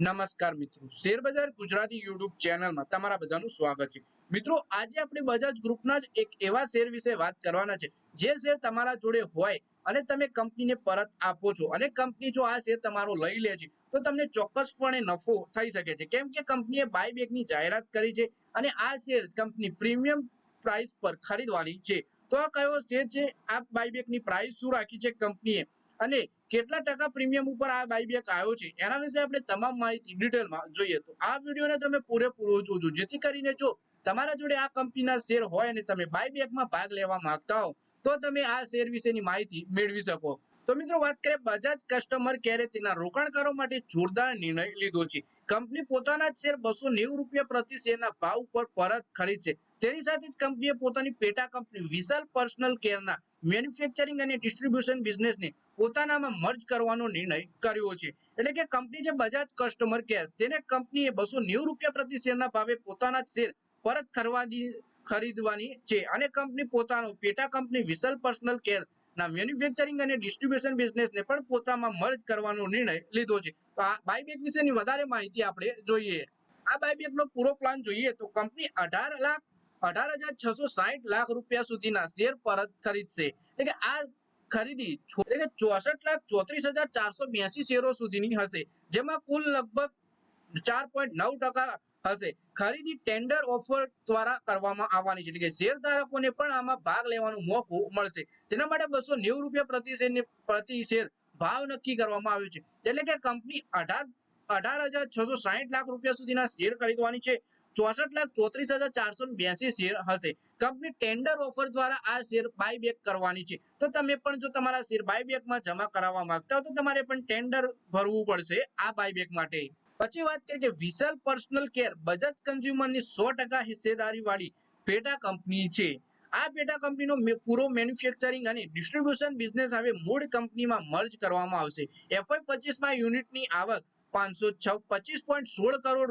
નમસ્કાર મિત્રો. શેરબજાર ગુજરાતી યુટ્યુબ ચેનલમાં તમારા બધાનું સ્વાગત છે. મિત્રો, આજે આપણે બજાજ ગ્રુપના જ એક એવા શેર વિશે વાત કરવાના છે. જે શેર તમારા જોડે હોય અને તમે કંપનીને પરત આપો છો અને કંપની જો આ શેર તમારો લઈ લે છે, તો તમને ચોક્કસપણે નફો થઈ શકે છે. કેમ કે કંપનીએ બાયબેકની જાહેરાત કરી છે અને આ શેર કંપની પ્રીમિયમ પ્રાઇસ પર ખરીદવાની છે. તો આ કયો શેર છે? આ બાયબેકની પ્રાઇસ શું રાખી છે કંપનીએ? અને કેટલા ટકા પ્રીમિયમ ઉપર આ બાયબેક આવ્યો છે? એના વિશે આપણે તમામ માહિતી ડિટેલમાં જોઈએ તો. આ વિડીયોને તમે પૂરેપૂરો જોજો. જેથી કરીને જો તમારા જોડે આ કંપનીના શેર હોય અને તમે બાયબેકમાં ભાગ લેવા માંગતા હો, તો તમે આ શેર વિશેની માહિતી મેળવી શકો. તો મિત્રો, વાત કરીએ બજાજ કસ્ટમર કેરે તેના રોકાણકારો માટે જોરદાર નિર્ણય લીધો છે. કંપની પોતાના શેર બસો નેવું રૂપિયા પ્રતિ શેરના ભાવ ઉપર પરત ખરીદશે. તેની સાથે જ કંપનીએ પોતાની પેટા કંપની વિશાલ પર્સનલ કેરના મેન્યુફેક્ચરિંગ અને ડિસ્ટ્રીબ્યુશન બિઝનેસને પોતાનામાં મર્જ કરવાનો નિર્ણય કર્યો છે. એટલે કે કંપની જે બજાજ કસ્ટમર કેર, તેને કંપનીએ બસો નેવું રૂપિયા પ્રતિ શેરના ભાવે પોતાના શેર પરત કરવાની ખરીદવાની છે. અને કંપની પોતાનો, પેટા કંપની વિશાલ પર્સનલ કેર ના મેન્યુફેક્ચરિંગ અને ડિસ્ટ્રીબ્યુશન બિઝનેસને પણ પોતામાં મર્જ કરવાનો નિર્ણય લીધો છે. તો આ બાયબેક વિશેની વધારે માહિતી આપણે જોઈએ. આ બાયબેકનો પૂરો પ્લાન જોઈએ તો કંપની અઢાર લાખ અઢાર હજાર છસો સાહીઠ લાખ રૂપિયા સુધીના શેર પરત ખરીદશે. એટલે આ ખરીદી એટલે ચોસઠ લાખ ચોત્રીસ હજાર ચારસો બ્યાસી શેરો સુધીની હશે, જેમાં કુલ લગભગ ચાર પોઈન્ટ નવ ટકા હશે. ખરીદી ટેન્ડર ઓફર દ્વારા કરવામાં આવવાની છે. એટલે કે શેર ધારકોને પણ આમાં ભાગ લેવાનો મોકો મળશે. તેના માટે બસો નેવું રૂપિયા પ્રતિ શેરની પ્રતિ શેર ભાવ નક્કી કરવામાં આવ્યો છે. એટલે કે કંપની અઢાર અઢાર હજાર છસો સાહીઠ લાખ રૂપિયા સુધીના શેર ખરીદવાની છે. ચોસઠ લાખ ચોત્રીસ હજાર ચારસો બ્યાસી શેર હશે. કંપની ટેન્ડર ઓફર દ્વારા આ શેર બાયબેક કરવાની છે. તો તમે પણ જો તમારા શેર બાયબેકમાં જમા કરાવવા માંગતા હો તો તમારે પણ ટેન્ડર ભરવું પડશે આ બાયબેક માટે. પછી વાત કરીએ કે વિશાલ પર્સનલ કેર, બજાજ કન્ઝ્યુમરની સો ટકા હિસ્સેદારી વાળી પેટા કંપની છે. આ પેટા કંપનીનો પૂરો મેન્યુફેક્ચરિંગ અને ડિસ્ટ્રીબ્યુશન બિઝનેસ હવે મૂળ કંપનીમાં મર્જ કરવામાં આવશે. એફઆઈ પચીસમાં યુનિટની આવક પાંચસો પચીસ વધુ સારો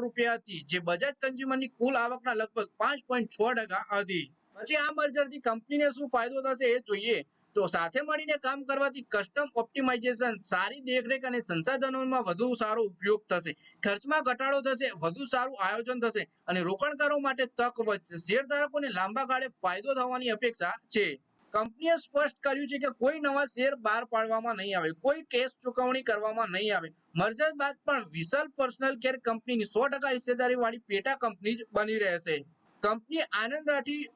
ઉપયોગ થશે. ખર્ચમાં ઘટાડો થશે, વધુ સારું આયોજન થશે અને રોકાણકારો માટે તક વધશે. શેરધારકોને લાંબા ગાળે ફાયદો થવાની અપેક્ષા છે. કંપનીએ સ્પષ્ટ કર્યું છે કે કોઈ નવા શેર બહાર પાડવામાં નહીં આવે, કોઈ કેશ ચૂકવણી કરવામાં નહીં આવે. મર્જર બાદ પણ વિશાલ પર્સનલ કેર કંપનીની સો ટકા હિસ્સેદારી વાળી પેટા કંપની જ બની રહેશે. કંપની આનંદ રાઠી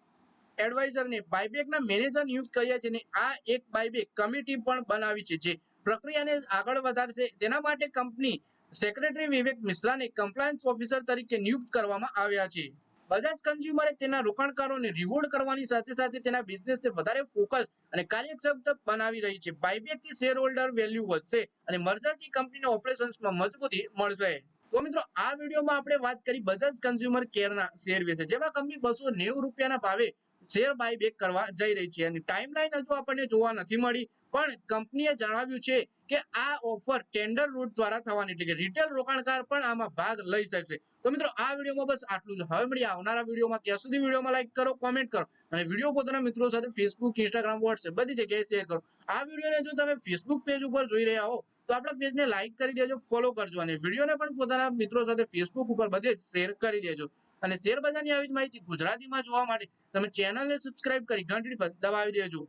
એડવાઇઝરને બાયબેકના મેનેજર નિયુક્ત કર્યા છે અને આ એક બાયબેક કમિટી પણ બનાવી છે જે પ્રક્રિયાને આગળ વધારશે. તેના માટે કંપની સેક્રેટરી વિવેક મિશ્રાને કમ્પ્લાયન્સ ઓફિસર તરીકે નિયુક્ત કરવામાં આવ્યા છે. બજાજ કન્ઝ્યુમરે તેના રોકાણકારોને રિવોર્ડ કરવાની સાથે સાથે તેના બિઝનેસને વધારે ફોકસ અને કાર્યક્ષમ બનાવી રહી છે. બાયબેકથી શેર હોલ્ડર વેલ્યુ વધશે અને મર્જરથી કંપનીના ઓપરેશન્સમાં મજબૂતી મળશે. તો મિત્રો, આ વિડીયોમાં આપણે વાત કરી બજાજ કન્ઝ્યુમર કેરના શેર વિશે. જેમાં કંપની બસો નેવું રૂપિયાના ભાવે શેર બાયબેક કરવા જઈ રહી છે. અને ટાઈમલાઈન હજુ આપણને જોવા નથી મળી, પણ કંપનીએ જણાવ્યું છે કે આ ઓફર ટેન્ડર રૂટ દ્વારા થવાની. એટલે કે રિટેલ રોકાણકાર પણ આમાં ભાગ લઈ શકશે. તો મિત્રો, આ વિડીયોમાં બસ આટલું જ. હવે મળીએ આવનારા વિડીયોમાં. ત્યાં સુધી વિડીયોમાં લાઈક કરો કોમેન્ટ કરો અને વીડિયો પોતાના મિત્રો સાથે ફેસબુક ઇન્સ્ટાગ્રામ વોટ્સએપ બધી જગ્યાએ શેર કરો. આ વિડીયોને જો તમે ફેસબુક પેજ ઉપર જોઈ રહ્યા હો, તો આપણા પેજને લાઈક કરી દેજો ફોલો કરજો અને વિડીયોને પણ પોતાના મિત્રો સાથે ફેસબુક ઉપર બધે શેર કરી દેજો. અને શેર બજારની આવી જ માહિતી ગુજરાતીમાં જોવા માટે તમે ચેનલને સબસ્ક્રાઇબ કરી, ઘંટડી પર દબાવી દેજો.